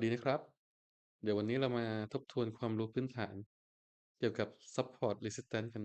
วัสดีนะครับ เดี๋ยววันนี้เรามาทบทวนความรู้พื้นฐาน เกี่ยวกับ Support Resistance กัน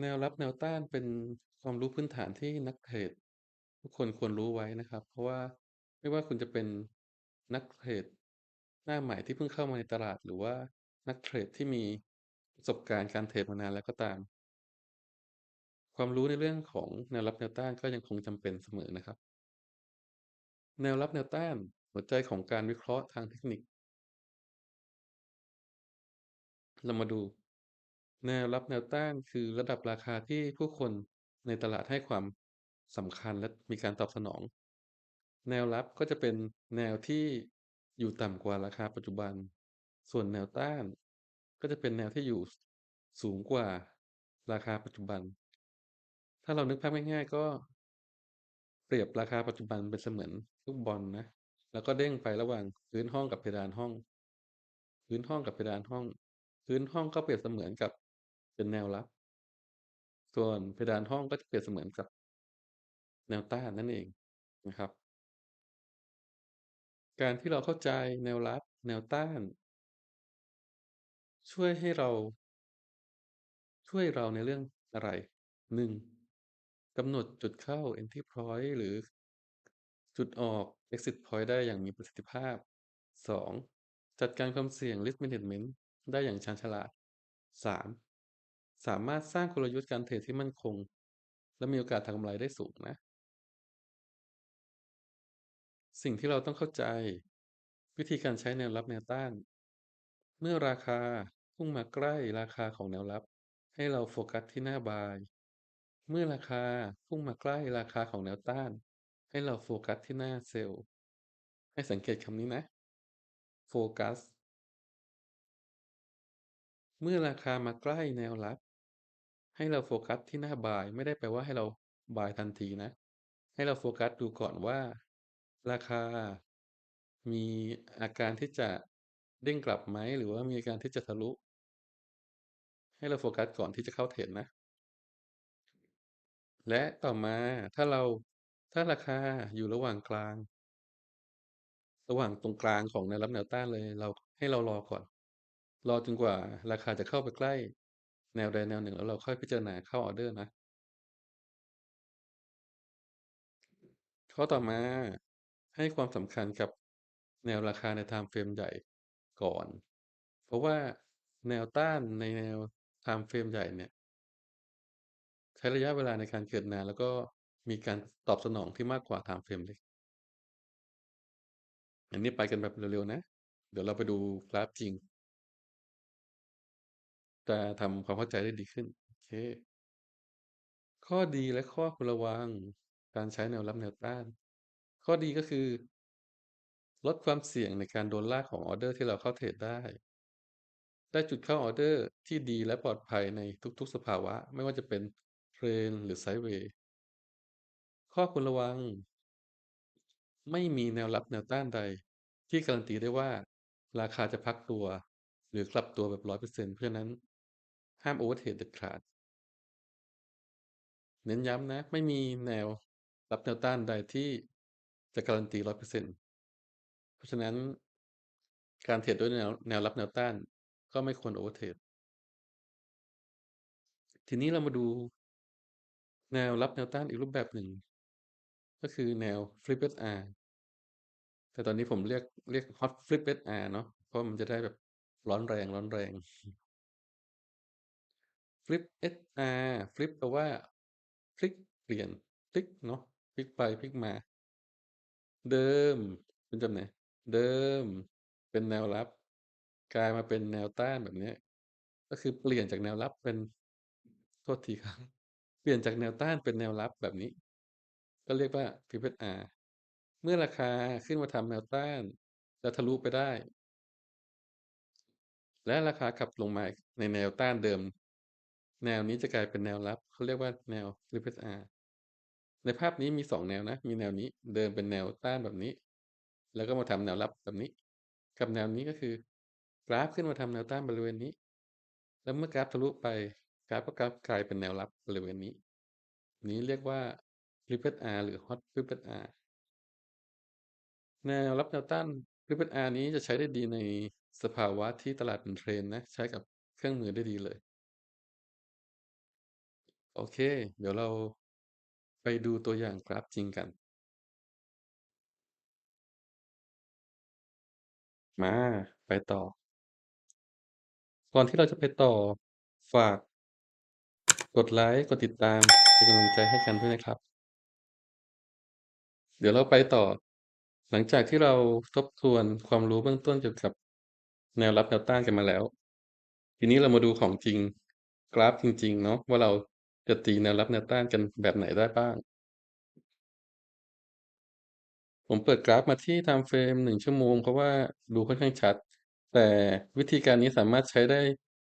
แนวรับแนวต้านเป็นความรู้พื้นฐานที่นักเทรดทุกคนควรรู้ไว้นะครับ เพราะว่าไม่ว่าคุณจะเป็นนักเทรดหน้าใหม่ที่เพิ่งเข้ามาในตลาด หรือว่านักเทรดที่มีประสบการณ์การเทรดมานานแล้วก็ตาม ความรู้ในเรื่องของแนวรับแนวต้านก็ยังคงจำเป็นเสมอนะครับ แนวรับแนวต้านหัวใจของการวิเคราะห์ทางเทคนิค เรามาดู แนวรับแนวต้านคือระดับราคาที่ผู้คนในตลาดให้ความสำคัญและมีการตอบสนอง แนวรับก็จะเป็นแนวที่อยู่ต่ำกว่าราคาปัจจุบัน ส่วนแนวต้าน ก็จะเป็นแนวที่อยู่สูงกว่าราคาปัจจุบัน ถ้าเรานึกภาพง่ายๆ ก็ เปรียบราคาปัจจุบันเป็นเสมือนลูกบอลนะ แล้วก็เด้งไประหว่างพื้นห้องกับเพดานห้อง พื้นห้องกับเพดานห้อง พื้นห้องก็เปรียบเสมือนกับเป็นแนวรับ ส่วนเพดานห้องก็จะเปรียบเสมือนกับ แนวต้านนั่นเองนะครับ การที่เราเข้าใจแนวรับ แนวต้าน ช่วยให้เรา ช่วยเราในเรื่องอะไร 1. กำหนดจุดเข้า Entry Point หรือจุดออก Exit Point ได้อย่างมีประสิทธิภาพ 2. จัดการความเสี่ยง Risk Management ได้อย่างชาญฉลาด 3. สามารถสร้างกลยุทธ์การเทรดที่มั่นคง และมีโอกาสทำกำไรได้สูงนะ สิ่งที่เราต้องเข้าใจ วิธีการใช้แนวรับแนวต้าน เมื่อราคาพุ่งมาใกล้ราคาของแนวรับ ให้เราโฟกัสที่หน้า Buy เมื่อราคาพุ่งมาใกล้ราคาของแนวต้าน ให้เราโฟกัสที่หน้า Sell ให้สังเกตคำนี้นะ โฟกัส เมื่อราคามาใกล้แนวรับ ให้เราโฟกัสที่หน้า Buy ไม่ได้แปลว่าให้เรา Buy ทันทีนะ ให้เราโฟกัสดูก่อนว่า ราคา มีอาการที่จะเด้งกลับไหมหรือว่ามีอาการที่จะทะลุ ให้เราโฟกัสก่อนที่จะเข้าเทรดนะ และต่อมาถ้าเรา ถ้าราคาอยู่ระหว่างกลาง ระหว่างตรงกลางของแนวรับแนวต้านเลย เราให้เรารอก่อน รอจนกว่าราคาจะเข้าไปใกล้ แนวใดแนวหนึ่งแล้วเราค่อยพิจารณาเข้าออเดอร์นะ ข้อต่อมาให้ความสำคัญกับแนวราคาในไทม์เฟรมใหญ่ก่อน เพราะว่าแนวต้านในแนวไทม์เฟรมใหญ่เนี่ย ใช้ระยะเวลาในการเกิดนาน แล้วก็มีการตอบสนองที่มากกว่าไทม์เฟรมเล็ก อันนี้ไปกันแบบเร็วๆนะ เดี๋ยวเราไปดูกราฟจริง จะทำความเข้าใจได้ดีขึ้น โอเค ข้อดีและข้อควรระวังการใช้แนวรับแนวต้าน ข้อดีก็คือ ลดความเสี่ยงในการโดนลากของออเดอร์ที่เราเข้าเทรดได้ ได้จุดเข้าออเดอร์ที่ดีและปลอดภัยในทุกๆ สภาวะ ไม่ว่าจะเป็น เทรน หรือไซด์เวย์ ข้อควรระวัง ไม่มีแนวรับแนวต้านใด ที่การันตีได้ว่า ราคาจะพักตัว หรือกลับตัวแบบ 100%เพราะฉะนั้น ห้ามโอเวอร์เทรดเด็ดขาด เน้นย้ำนะ ไม่มีแนวรับแนวต้านใดที่จะการันตี 100%เพราะฉะนั้น การเทรดด้วยแนวแนวรับแนวต้าน ก็ไม่ควรโอเวอร์เทรดทีนี้เรามาดู แนวรับแนวต้านอีกรูปแบบหนึ่ง ก็คือแนว Flip SR แต่ตอนนี้ผมเรียกเรียก Hot Flip SR เนาะเพราะมันจะได้แบบร้อนแรงๆ Flip SR Flip แปลว่าพลิกเปลี่ยนพลิกเนาะพลิกไปพลิกมา เดิมเป็นแบบไหนเดิมเป็นแนวรับ กลายมาเป็นแนวต้านแบบนี้ก็คือเปลี่ยนจากแนวรับเป็นโทษทีครับ เปลี่ยนจากแนวต้านเป็นแนวรับแบบนี้ ก็เรียกว่า Flip SR เมื่อราคาขึ้นมาทำแนวต้านแล้วทะลุไปได้ และราคากลับลงมาในแนวต้านเดิม แนวนี้จะกลายเป็นแนวรับเขาเรียกว่าแนว Flip SR ในภาพนี้มี2แนวนะ มีแนวนี้เดิมเป็นแนวต้านแบบนี้ แล้วก็มาทำแนวรับแบบนี้ กับแนวนี้ก็คือ กราฟขึ้นมาทำแนวต้านบริเวณนี้ แล้วเมื่อกราฟทะลุไป กราฟก็กราฟกลายเป็นแนวรับบริเวณนี้ นี้เรียกว่า Triple R หรือ Hot Triple R แนวรับแนวต้าน Triple R นี้จะใช้ได้ดีในสภาวะที่ตลาดเป็นเทรนนะ ใช้กับเครื่องมือได้ดีเลย โอเค เดี๋ยวเราไปดูตัวอย่างกราฟจริงกัน มา ไปต่อ ก่อนที่เราจะไปต่อฝาก กดไลก์กดติดตามเป็นกำลังใจให้กันด้วยนะครับ เดี๋ยวเราไปต่อ หลังจากที่เราทบทวนความรู้เบื้องต้นเกี่ยวกับแนวรับแนวต้านกันมาแล้ว ทีนี้เรามาดูของจริง กราฟจริง ๆ เนาะว่าเราจะตีแนวรับแนวต้านกันแบบไหนได้บ้าง ผมเปิดกราฟมาที่ไทม์เฟรม1ชั่วโมงเพราะว่าดูค่อนข้างชัด แต่วิธีการนี้สามารถใช้ได้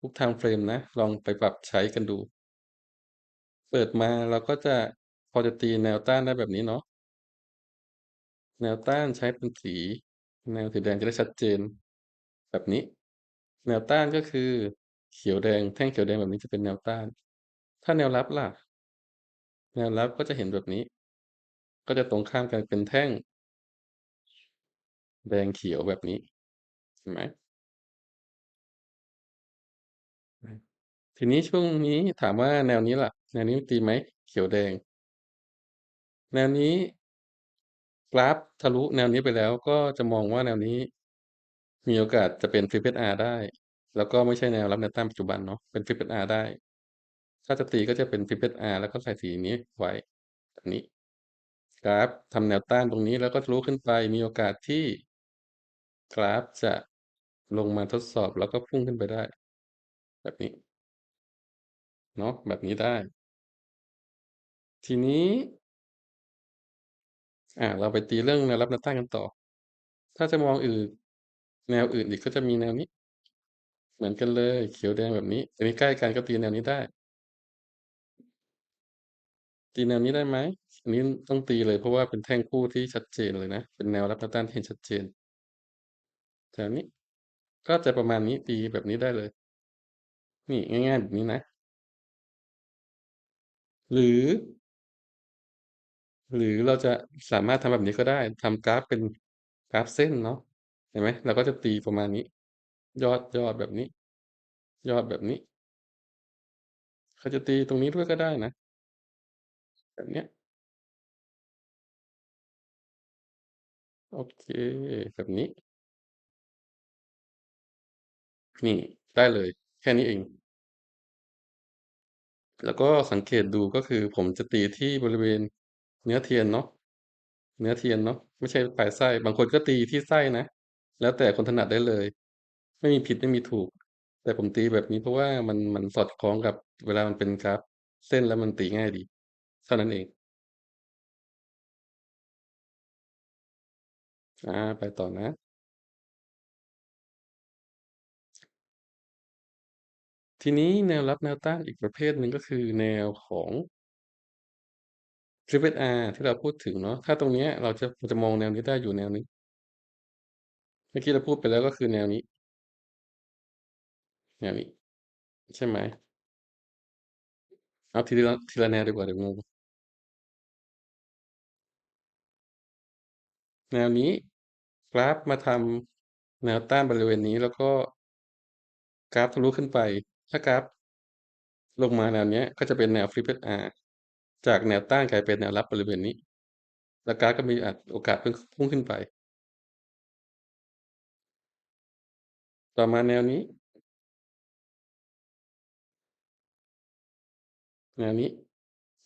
ทุกไทม์เฟรมนะ ลองไปปรับใช้กันดู เปิดมาเราก็จะพอจะตีแนวต้านได้แบบนี้เนาะแนวต้านใช้เป็นสี แนวสีแดงจะได้ชัดเจน แบบนี้ แนวต้านก็คือเขียวแดงแท่งเขียวแดงแบบนี้จะเป็นแนวต้าน ถ้าแนวรับล่ะ แนวรับก็จะเห็นแบบนี้ ก็จะตรงข้ามกันเป็นแท่ง แดงเขียวแบบนี้เห็นไหม?ทีนี้ช่วงนี้ถามว่าแนวนี้ล่ะ แนวนี้ตีไหม?เขียวแดง แนวนี้ กราฟทะลุแนวนี้ไปแล้วก็จะมองว่าแนวนี้ มีโอกาสจะเป็น Triple R ได้ แล้วก็ไม่ใช่แนวรับแนวต้านปัจจุบันเนาะเป็น Triple R ได้ ถ้าจะตีก็จะเป็น Triple R แล้วก็ใส่สีนี้ไว้แบบนี้กราฟทำแนวต้านตรงนี้แล้วก็ทะลุขึ้นไปมีโอกาสที่กราฟจะลงมาทดสอบแล้วก็พุ่งขึ้นไปได้ แบบนี้ เนาะแบบนี้ได้ ทีนี้อาเราไปตีเรื่องแนวรับแนวต้านกันต่อ ถ้าจะมองอื่น แนวอื่นอีกก็จะมีแนวนี้ เหมือนกันเลย เขียวแดงแบบนี้อันนี้ใกล้กันก็ตีแนวนี้ได้ ตีแนวนี้ได้ไหม?อันนี้ต้องตีเลยเพราะว่าเป็นแท่งคู่ที่ชัดเจนเลยนะ เป็นแนวรับแนวต้านที่เห็นชัดเจนแถวนี้ ก็จะประมาณนี้ตีแบบนี้ได้เลย นี่ง่ายๆแบบนี้นะ หรือ หรือเราจะสามารถทำแบบนี้ก็ได้ ทำกราฟเป็นกราฟเส้นเนาะ เห็นไหม?เราก็จะตีประมาณนี้ ยอดๆแบบนี้ ยอดแบบนี้ เขาจะตีตรงนี้ด้วยก็ได้นะ แบบเนี้ย โอเค แบบนี้ นี่ได้เลย แค่นี้เอง แล้วก็สังเกตดูก็คือผมจะตีที่บริเวณ เนื้อเทียนเนาะเนื้อเทียนเนาะไม่ใช่ปลายไส้ บางคนก็ตีที่ไส้นะแล้วแต่คนถนัดได้เลย ไม่มีผิดไม่มีถูก แต่ผมตีแบบนี้เพราะว่ามันมันสอดคล้องกับเวลามันเป็นกราฟเส้นแล้วมันตีง่ายดีเท่านั้นเองอ่าไปต่อนะ ทีนี้แนวรับแนวต้านอีกประเภทหนึ่งก็คือแนวของ Triple R ที่เราพูดถึงเนาะ ถ้าตรงเนี้ยเราจะ เราจะมองแนวนี้ได้อยู่แนวนึ่งเมื่อกี้เราพูดไปแล้วก็คือแนวนี้ แนวนี้ ใช่ไหม?เอาทีละทีละแนวดีกว่าเดี๋ยวงง แนวนี้กราฟมาทำแนวต้านบริเวณนี้แล้วก็กราฟทะลุขึ้นไป ถ้ากราฟลงมาแนวนี้ก็จะเป็นแนว Triple R จากแนวต้านกลายเป็นแนวรับบริเวณนี้แล้วกราฟก็มีโอกาสพึ่งพุ่งขึ้นไป ต่อมาแนวนี้ แนวนี้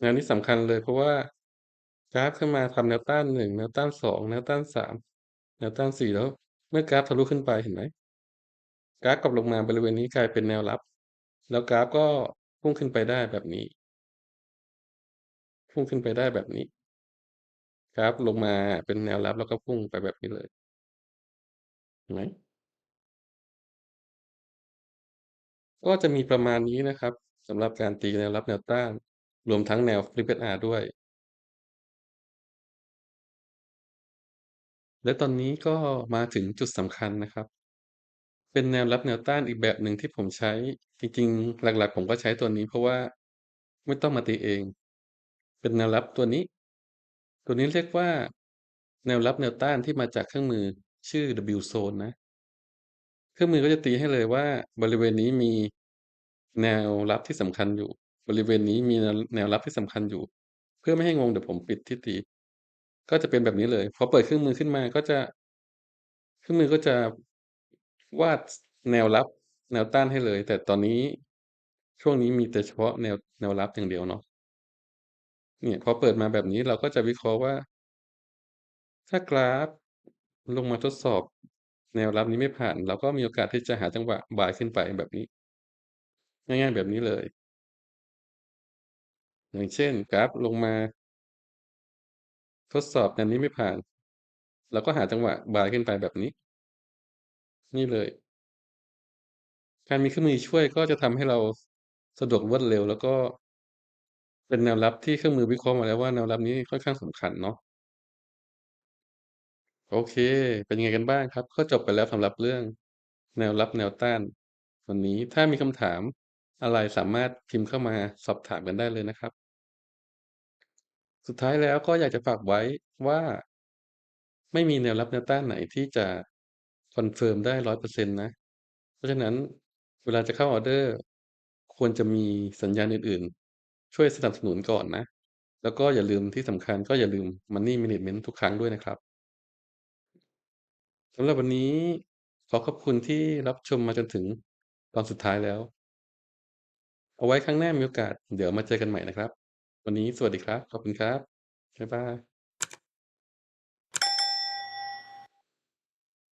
แนวนี้สำคัญเลยเพราะว่ากราฟขึ้นมาทำแนวต้าน1แนวต้าน2แนวต้าน3แนวต้าน4แล้ว เมื่อกราฟทะลุขึ้นไปเห็นไหม?กราฟกลับลงมาบริเวณนี้กลายเป็นแนวรับ แล้วกราฟก็พุ่งขึ้นไปได้แบบนี้ พุ่งขึ้นไปได้แบบนี้กราฟลงมาเป็นแนวรับแล้วก็พุ่งไปแบบนี้เลยเห็นไหม?ก็จะมีประมาณนี้นะครับสำหรับการตีแนวรับแนวต้าน รวมทั้งแนว Triple R ด้วย และตอนนี้ก็มาถึงจุดสำคัญนะครับ เป็นแนวรับแนวต้านอีกแบบหนึ่งที่ผมใช้ จริงๆ หลักๆ ผมก็ใช้ตัวนี้เพราะว่าไม่ต้องมาตีเอง เป็นแนวรับตัวนี้ ตัวนี้เรียกว่า แนวรับแนวต้านที่มาจากเครื่องมือชื่อ W Zone นะ เครื่องมือก็จะตีให้เลยว่า บริเวณนี้มีแนวรับที่สำคัญอยู่ บริเวณนี้มีแนวรับที่สำคัญอยู่ เพื่อไม่ให้งงเดี๋ยวผมปิดที่ตี ก็จะเป็นแบบนี้เลยพอเปิดเครื่องมือขึ้นมาก็จะ เครื่องมือก็จะวาดแนวรับ แนวต้านให้เลย แต่ตอนนี้ช่วงนี้มีแต่เฉพาะแนวแนวรับอย่างเดียวเนาะ เนี่ยพอเปิดมาแบบนี้เราก็จะวิเคราะห์ว่า ถ้ากราฟลงมาทดสอบ แนวรับนี้ไม่ผ่าน เราก็มีโอกาสที่จะหาจังหวะ buy ขึ้นไปแบบนี้ ง่ายๆแบบนี้เลย อย่างเช่น กราฟลงมา ทดสอบแนวนี้ไม่ผ่านเราก็หาจังหวะ buy ขึ้นไปแบบนี้ นี่เลย การมีเครื่องมือช่วยก็จะทำให้เราสะดวกรวดเร็วแล้วก็ เป็นแนวรับที่เครื่องมือวิเคราะห์มาแล้วว่าแนวรับนี้ค่อนข้างสำคัญเนาะ โอเค เป็นยังไงกันบ้างครับ?ก็จบไปแล้วสำหรับเรื่อง แนวรับแนวต้าน วันนี้ถ้ามีคำถามอะไรสามารถพิมพ์เข้ามาสอบถามกันได้เลยนะครับ สุดท้ายแล้วก็อยากจะฝากไว้ว่า ไม่มีแนวรับแนวต้านไหนที่จะคอนเฟิร์มได้100%นตนะ เพราะฉะนั้นเวลาจะเข้าออเดอร์ ควรจะมีสัญญาณอื่น ช่วยสนับสนุนก่อนนะ แล้วก็อย่าลืม ที่สำคัญก็อย่าลืม Money Management ทุกครั้งด้วยนะครับ สำหรับวันนี้ ขอขอบคุณที่รับชมมาจนถึงตอนสุดท้ายแล้ว เอาไว้ครั้งหน้ามีโอกาส เดี๋ยวมาเจอกันใหม่นะครับ วันนี้สวัสดีครับ ขอบคุณครับ บ๊ายบาย